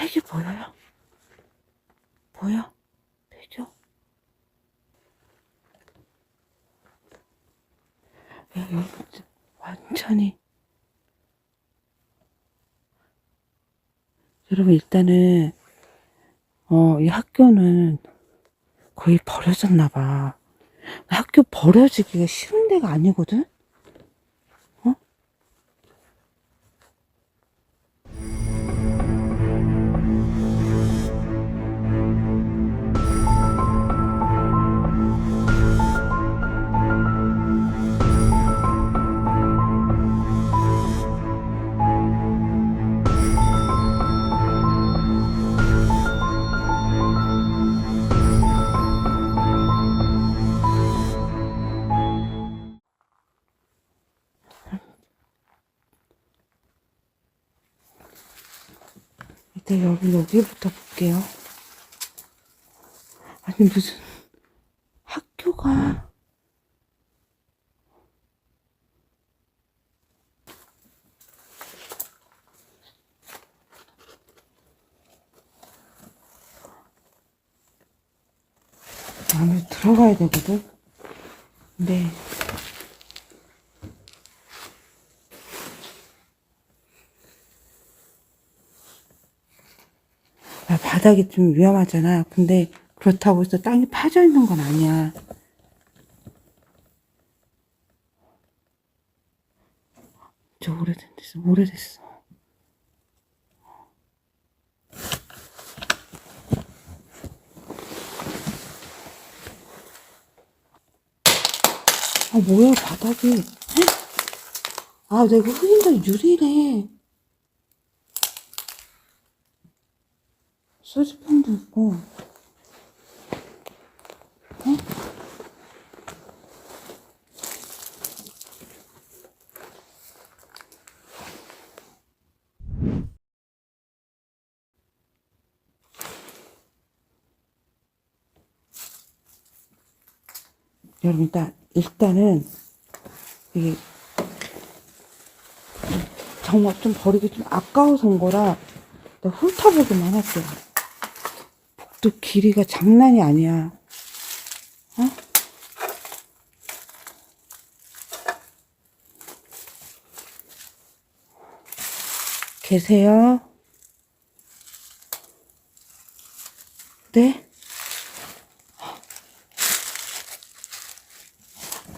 팩이 보여요? 보여? 팩이요? 야, 여기 완전히 여러분 일단은 어, 이 학교는 거의 버려졌나 봐. 학교 버려지기가 쉬운 데가 아니거든? 여기, 여기부터 볼게요. 아니, 무슨 학교가. 안에 들어가야 되거든? 근데, 아, 바닥이 좀 위험하잖아. 근데 그렇다고 해서 땅이 파져 있는 건 아니야. 저 오래된 데서 오래됐어. 아 뭐야 바닥이? 헉? 아 내가 흑인들 유리래. 소주병도 있고. 어? 여러분 일단 일단은 이게 정말 좀 버리기 좀 아까워서 온 거라 훑어보기만 할게요. 복도 길이가 장난이 아니야. 어? 계세요? 네?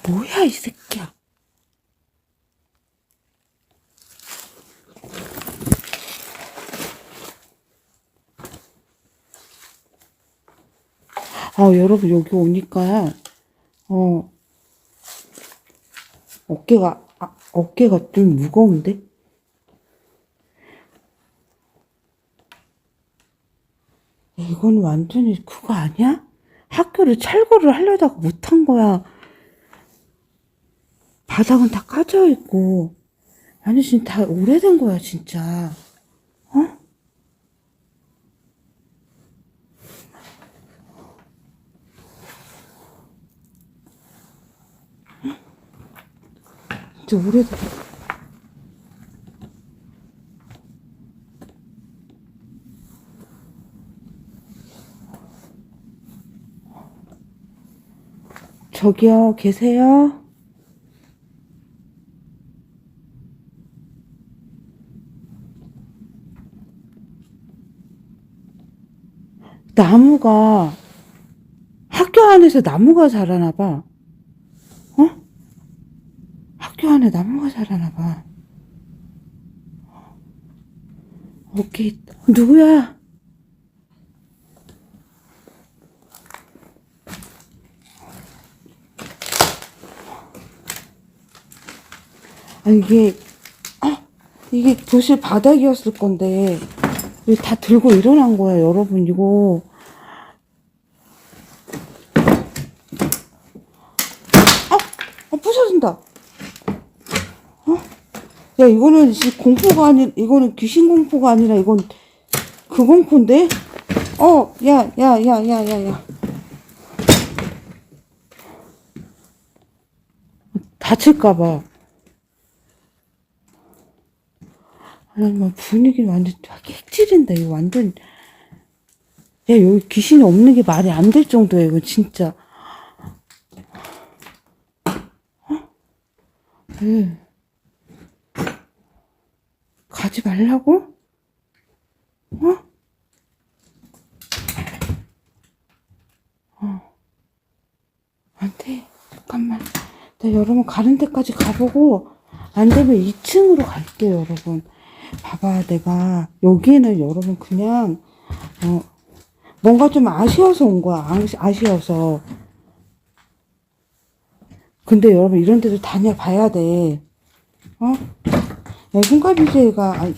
뭐야, 이 새끼야. 아, 여러분, 여기 오니까, 어, 어깨가, 아, 어깨가 좀 무거운데? 이건 완전히 그거 아니야? 학교를 철거를 하려다가 못한 거야. 바닥은 다 까져 있고. 아니, 지금 다 오래된 거야, 진짜. 진짜 오래된. 저기요, 계세요? 나무가, 학교 안에서 나무가 자라나 봐. 어? 학교 안에 나무가 자라나 봐. 오케이. 누구야? 아, 이게, 아, 이게 교실 바닥이었을 건데, 이거 다 들고 일어난 거야, 여러분, 이거. 아, 아, 부서진다. 어? 야, 이거는 이 공포가 아니, 이거는 귀신 공포가 아니라, 이건 그 공포인데? 어, 야, 야, 야, 야, 야, 야. 다칠까봐. 아니, 뭐 분위기 완전 핵질인다. 이거 완전. 야, 여기 귀신이 없는 게 말이 안 될 정도야, 이거 진짜. 어? 왜? 가지 말라고? 어? 어. 안 돼. 잠깐만. 나 여러분 가는 데까지 가보고, 안 되면 2층으로 갈게요, 여러분. 봐봐, 내가, 여기는 여러분 그냥, 어, 뭔가 좀 아쉬워서 온 거야. 아쉬- 아쉬워서. 근데 여러분 이런 데도 다녀봐야 돼. 어? 야, 손가비제가, 아,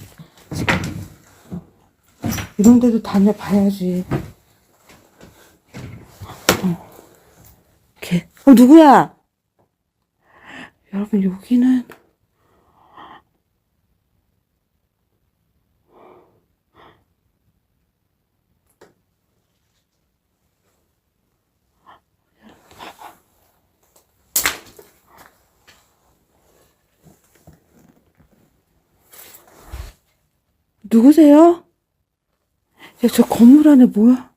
이런 데도 다녀봐야지. 어. 걔, 어, 누구야? 여러분, 여기는, 누구세요? 야, 저 건물 안에 뭐야?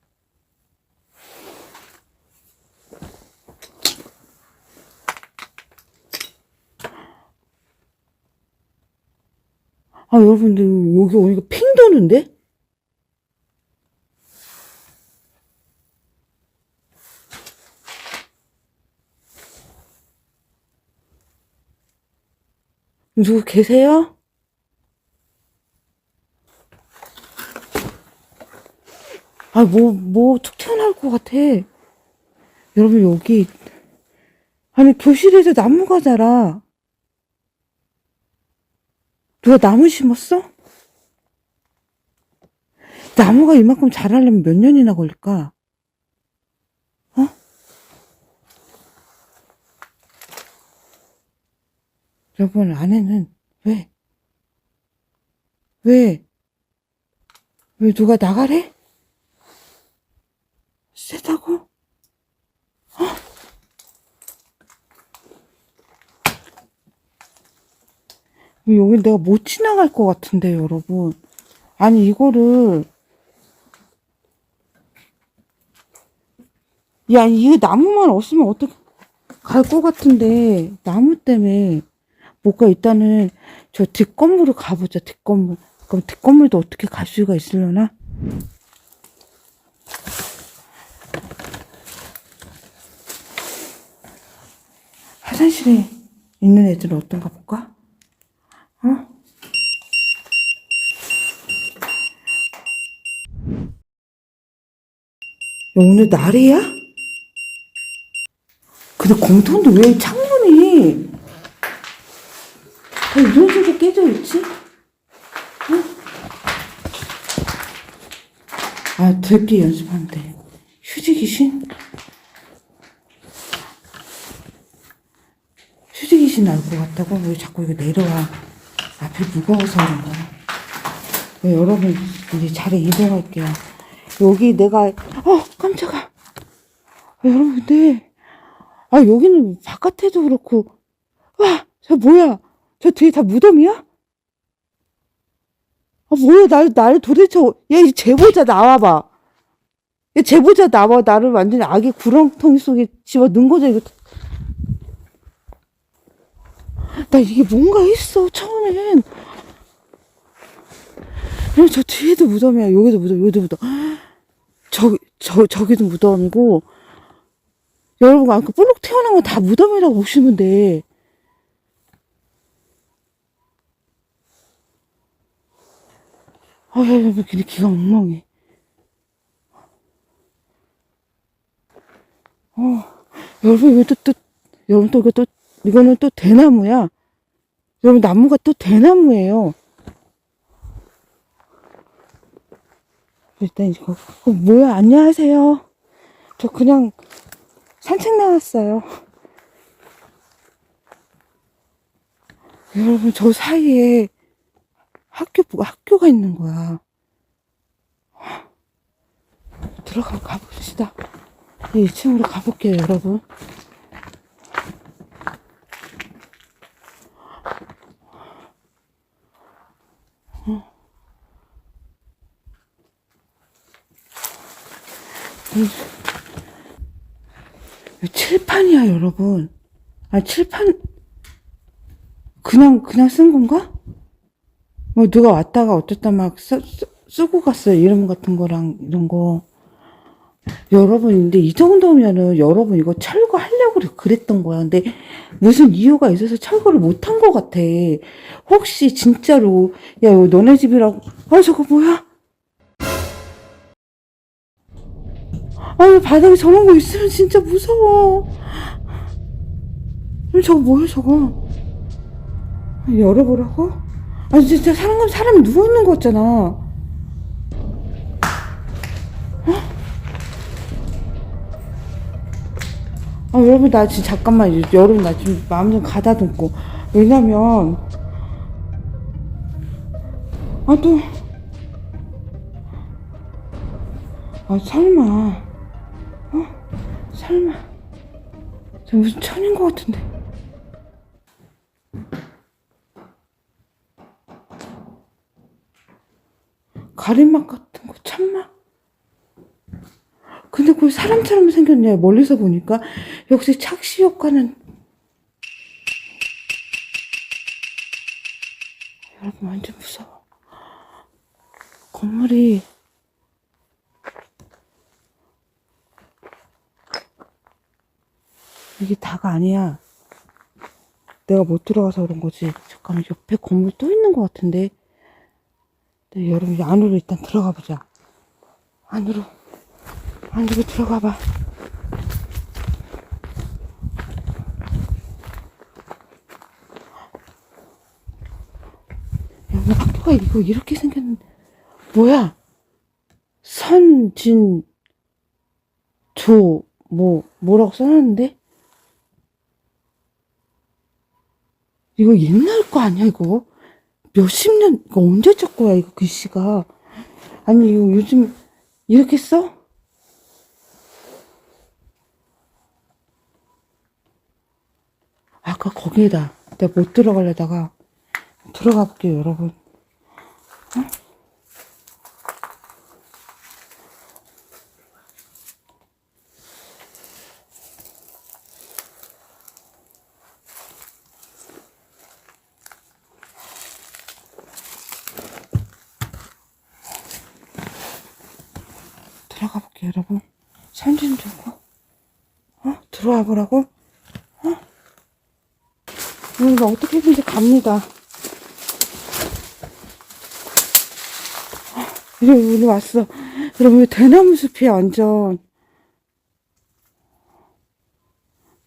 아, 여러분들, 여기 오니까 핑 도는데? 누구 계세요? 아, 뭐, 뭐, 툭 튀어나올 것 같아. 여러분, 여기, 아니, 교실에서 나무가 자라. 누가 나무 심었어? 나무가 이만큼 자라려면 몇 년이나 걸릴까? 어? 여러분, 안에는, 왜? 왜? 왜 누가 나가래? 세다고? 어? 여기 내가 못 지나갈 것 같은데, 여러분. 아니, 이거를. 야, 이거 나무만 없으면 어떻게 갈 것 같은데, 나무 때문에. 뭔가 일단은 저 뒷건물을 가보자, 뒷건물. 그럼 뒷건물도 어떻게 갈 수가 있으려나? 화장실에 있는 애들은 어떤가 볼까? 어? 야, 오늘 날이야? 근데 공통도 왜 창문이 다 이런 식으로 깨져 있지? 어? 아, 들기 연습하면 돼. 휴지 귀신? 귀신 나올 것 같다고? 왜 자꾸 이거 내려와? 앞이 무거워서 그런 거야. 네, 여러분, 이제 자리 이동할게요. 여기 내가, 어, 깜짝아. 아, 여러분, 근데, 아, 여기는 바깥에도 그렇고, 와, 저 뭐야? 저 뒤에 다 무덤이야? 아, 뭐야, 날, 나를 도대체, 어- 야, 이 제보자 나와봐. 야, 제보자 나와. 나를 완전히 아기 구렁텅이 속에 집어 넣은 거죠, 이거. 나 이게 뭔가 있어, 처음엔. 야, 저 뒤에도 무덤이야. 여기도 무덤, 여기도 무덤. 저기, 저, 저기도 무덤이고. 여러분, 아까 볼록 태어난 건 다 무덤이라고 보시면 돼. 아, 야, 야, 야, 근데 기가 엉망해. 어, 여러분, 이거 또, 또, 여러분 또, 이거 또, 이거는 또 대나무야. 여러분, 나무가 또 대나무예요. 일단 이거, 어, 뭐야, 안녕하세요. 저 그냥 산책 나왔어요. 여러분, 저 사이에 학교, 학교가 있는 거야. 들어가, 가봅시다. 1층으로 가볼게요, 여러분. 칠판이야, 여러분. 아, 칠판, 그냥, 그냥 쓴 건가? 뭐, 누가 왔다가 어쨌다 막 쓰, 쓰, 쓰 고 갔어요. 이름 같은 거랑 이런 거. 여러분, 근데 이 정도면은 여러분 이거 철거하려고 그랬던 거야. 근데 무슨 이유가 있어서 철거를 못한 것 같아. 혹시 진짜로, 야, 너네 집이라고. 아, 저거 뭐야? 아, 바닥에 저런 거 있으면 진짜 무서워. 음, 저거 뭐야, 저거? 열어보라고? 아, 진짜 사람, 사람이 누워있는 거 같잖아. 어? 아, 여러분, 나 지금 잠깐만, 여러분, 나 지금 마음 좀 가다듬고. 왜냐면, 아, 또, 아, 설마, 어? 설마. 저 무슨 천인 것 같은데. 가림막 같은 거, 참막? 근데 그왜 사람처럼 생겼냐, 멀리서 보니까. 역시 착시 효과는. 여러분, 완전 무서워. 건물이. 이게 다가 아니야. 내가 못 들어가서 그런 거지. 잠깐만, 옆에 건물 또 있는 것 같은데. 네, 여러분, 안으로 일단 들어가 보자. 안으로. 안으로 들어가 봐. 여기 학교가 이거 이렇게 생겼는데. 뭐야? 선, 진, 조, 뭐, 뭐라고 써놨는데? 이거 옛날 거 아니야, 이거? 몇십 년, 이거 언제 적 거야, 이거 글씨가. 아니, 이거 요즘 이렇게 써? 아까 거기에다. 내가 못 들어가려다가 들어가 볼게요, 여러분. 어? 들어가 볼게요, 여러분. 손좀 주고. 어? 들어와 보라고? 어? 여러분, 어떻게든지 갑니다. 여러분, 우리 왔어. 여러분, 대나무 숲이야, 완전.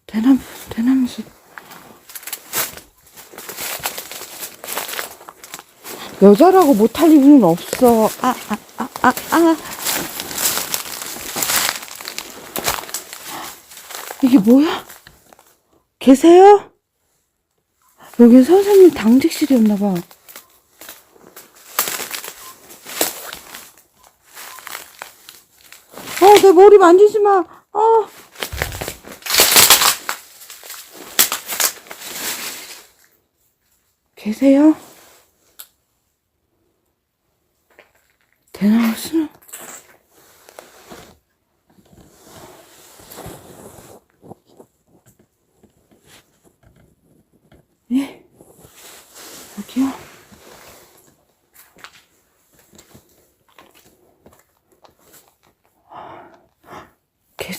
대나무, 대나무 숲. 여자라고 못할 이유는 없어. 아, 아, 아, 아, 아. 이게 뭐야? 계세요? 여기 선생님 당직실이었나봐. 어, 내 머리 만지지 마. 어. 계세요? 대나무 숲.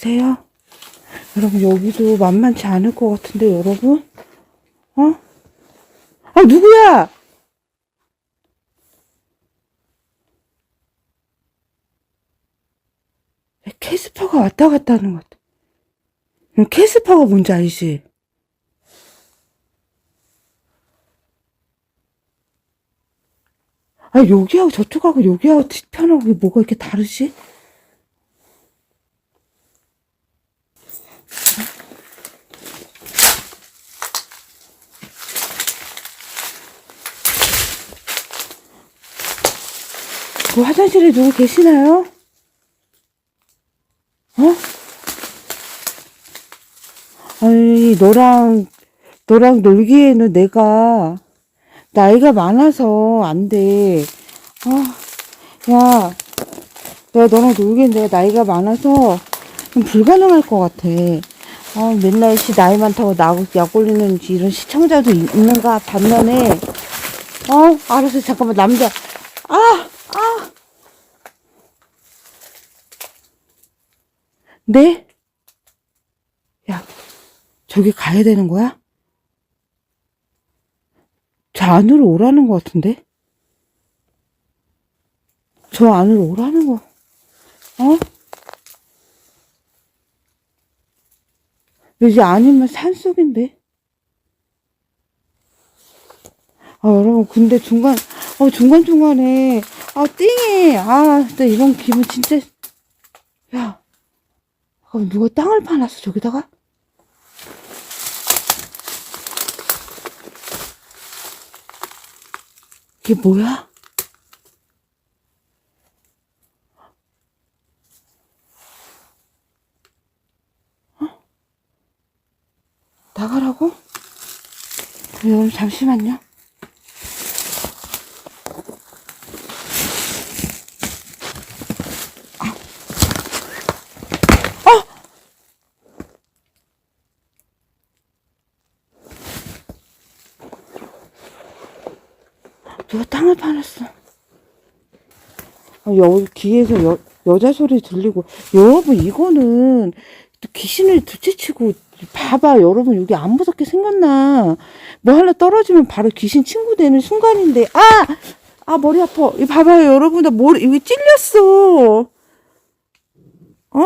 계세요? 여러분, 여기도 만만치 않을 것 같은데, 여러분? 어? 아, 누구야? 캐스퍼가 왔다 갔다 하는 것 같아. 응, 캐스퍼가 뭔지 알지? 아, 여기하고 저쪽하고 여기하고 뒤편하고 뭐가 이렇게 다르지? 그 화장실에 누구 계시나요? 어? 아니, 너랑, 너랑 놀기에는 내가 나이가 많아서 안 돼. 아, 야, 내가 너랑 놀기엔 내가 나이가 많아서 좀 불가능할 것 같아. 아, 맨날 시 나이 많다고 나하고 약 올리는 이런 시청자도 있- 있는가 반면에, 어, 알았어. 잠깐만, 남자. 아, 아. 네? 야, 저기 가야 되는 거야? 저 안으로 오라는 것 같은데? 저 안으로 오라는 거, 어? 여기 아니면 산속인데? 아, 여러분, 근데 중간, 어, 중간중간에, 아, 띵해. 아, 진짜 이런 기분 진짜, 야. 그럼 누가 땅을 파놨어, 저기다가? 이게 뭐야? 나가라고? 여러분 잠시만요. 아! 아! 누가 땅을 파놨어? 아, 여기 귀에서 여, 여자 소리 들리고 여러분 이거는 또 귀신을 두째치고 봐봐 여러분 여기 안 무섭게 생겼나 뭐 하나 떨어지면 바로 귀신 친구 되는 순간인데 아! 아 머리 아파 이 봐봐요 여러분 나 머리 여기 찔렸어 어?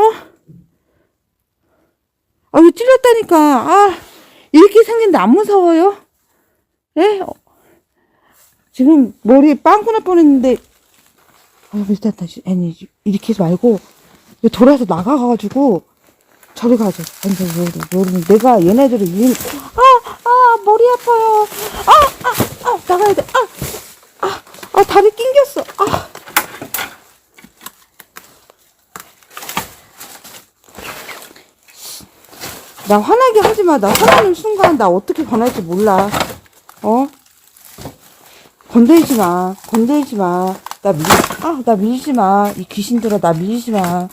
아 여기 찔렸다니까 아 이렇게 생긴데 안 무서워요? 예? 어, 지금 머리에 빵꾸 날 뻔했는데 아, 일단 다시 아니 이렇게 하지 말고 돌아서 나가가지고 저리 가자. 완전 여러분 내가 얘네들을 이 아, 아 머리 아파요. 아, 아, 아 나가야 돼. 아, 아, 아 다리 낑겼어. 아. 나 화나게 하지 마. 나 화나는 순간 나 어떻게 변할지 몰라. 어? 건들지 마. 건들지 마. 나 밀, 아, 나 밀지 마. 이 귀신들아, 나 밀지 마.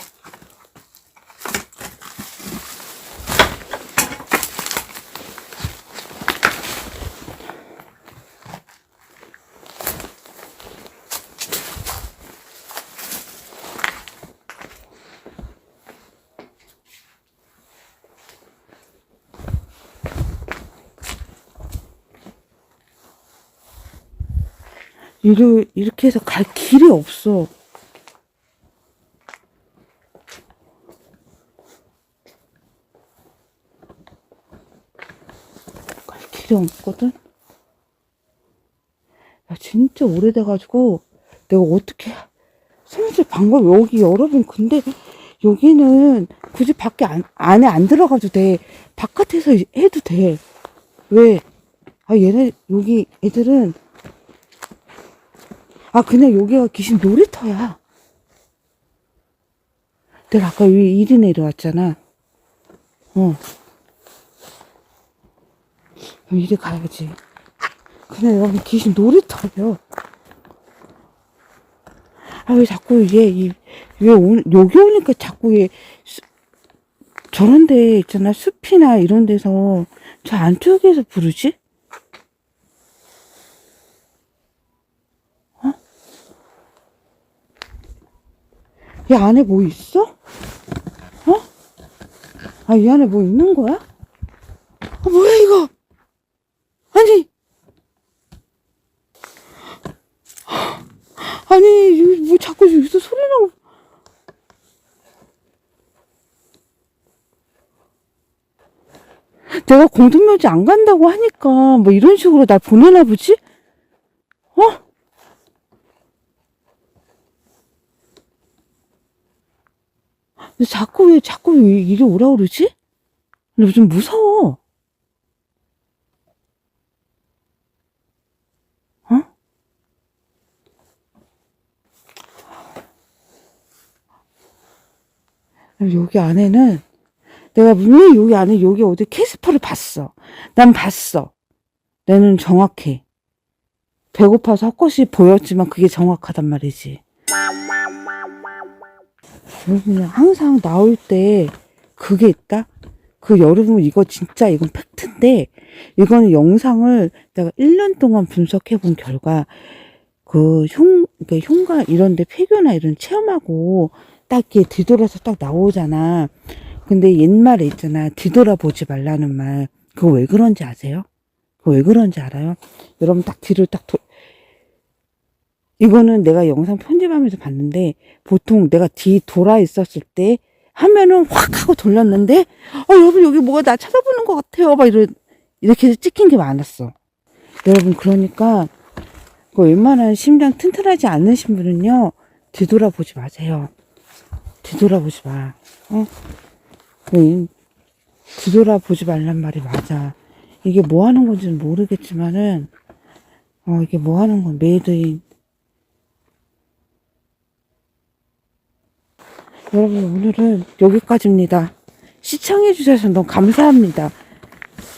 이렇게, 이렇게 해서 갈 길이 없어. 갈 길이 없거든? 야, 진짜 오래돼가지고, 내가 어떻게, 숨질 방법, 여기 여러분, 근데, 여기는 굳이 밖에 안, 안에 안 들어가도 돼. 바깥에서 해도 돼. 왜? 아, 얘네, 여기 애들은, 아, 그냥 여기가 귀신 놀이터야. 내가 아까 위 이리 내려왔잖아. 어. 그럼 이리 가야지. 그냥 여기 귀신 놀이터예요. 아, 왜 자꾸 얘, 이, 왜 오, 여기 오니까 자꾸 얘, 수, 저런 데 있잖아. 숲이나 이런 데서 저 안쪽에서 부르지? 이 안에 뭐 있어? 어? 아, 이 안에 뭐 있는 거야? 아, 뭐야, 이거? 아니. 아니, 뭐 자꾸 여기서 소리 나고. 내가 공동묘지 안 간다고 하니까 뭐 이런 식으로 날 보내나 보지? 어? 근데 자꾸 왜, 자꾸 왜 이리 오라 그러지? 근데 좀 무서워. 어? 여기 안에는 내가 분명히 여기 안에 여기 어디 캐스퍼를 봤어. 난 봤어. 나는 정확해. 배고파서 헛것이 보였지만 그게 정확하단 말이지. 여러분 항상 나올 때 그게 있다. 그 여러분 이거 진짜 이건 팩트인데 이거는 영상을 내가 1년 동안 분석해 본 결과 그 흉, 그 흉가 이런데 폐교나 이런 체험하고 딱 이렇게 뒤돌아서 딱 나오잖아. 근데 옛말에 있잖아. 뒤돌아보지 말라는 말. 그거 왜 그런지 아세요? 그거 왜 그런지 알아요? 여러분 딱 뒤를 딱 돌, 이거는 내가 영상 편집하면서 봤는데 보통 내가 뒤 돌아 있었을 때 하면은 확 하고 돌렸는데 어 여러분 여기 뭐가 나 쳐다보는 것 같아요 막 이런 이렇게 찍힌 게 많았어 여러분 그러니까 그 웬만한 심장 튼튼하지 않으신 분은요 뒤돌아보지 마세요 뒤돌아보지 마 어? 응. 뒤돌아보지 말란 말이 맞아 이게 뭐 하는 건지는 모르겠지만은 어 이게 뭐 하는 건 메이드인 여러분 오늘은 여기까지입니다. 시청해주셔서 너무 감사합니다.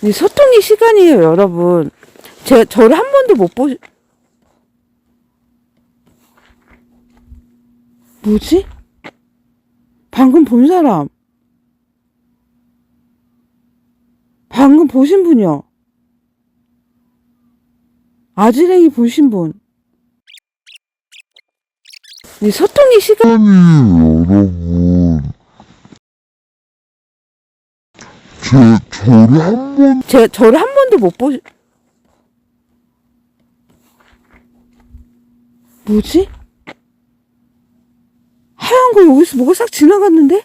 이 소통의 시간이에요 여러분. 제 저를 한 번도 못 보시... 뭐지? 방금 본 사람. 방금 보신 분이요. 아지랭이 보신 분. 이 소통의 시간. 아니 여러분 제 저를 한 번 제 저를 한 번도 못 보시. 뭐지? 하얀 거 여기서 뭐가 싹 지나갔는데?